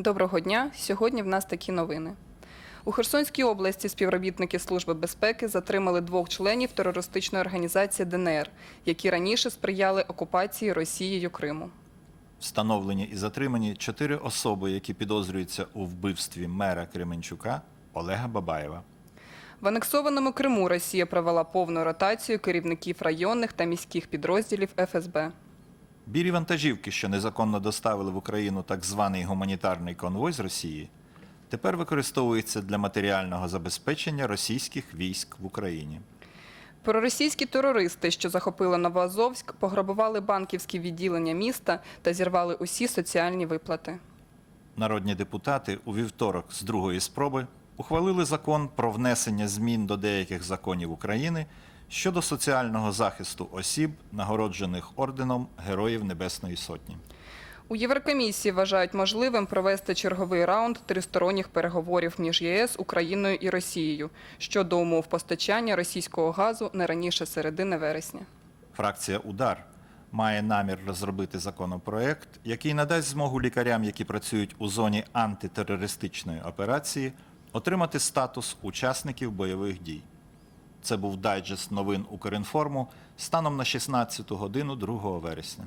Доброго дня. Сьогодні в нас такі новини. У Херсонській області співробітники Служби безпеки затримали двох членів терористичної організації ДНР, які раніше сприяли окупації Росією Криму. Встановлені і затримані чотири особи, які підозрюються у вбивстві мера Кременчука Олега Бабаєва. В анексованому Криму Росія провела повну ротацію керівників районних та міських підрозділів ФСБ. Білі вантажівки, що незаконно доставили в Україну так званий гуманітарний конвой з Росії, тепер використовуються для матеріального забезпечення російських військ в Україні. Проросійські терористи, що захопили Новоазовськ, пограбували банківські відділення міста та зірвали усі соціальні виплати. Народні депутати у вівторок з другої спроби ухвалили закон про внесення змін до деяких законів України щодо соціального захисту осіб, нагороджених орденом Героїв Небесної Сотні. У Єврокомісії вважають можливим провести черговий раунд тристоронніх переговорів між ЄС, Україною і Росією щодо умов постачання російського газу не раніше середини вересня. Фракція Удар має намір розробити законопроект, який надасть змогу лікарям, які працюють у зоні антитерористичної операції, отримати статус учасників бойових дій. Це був дайджест новин Укрінформу станом на 16 годину 2 вересня.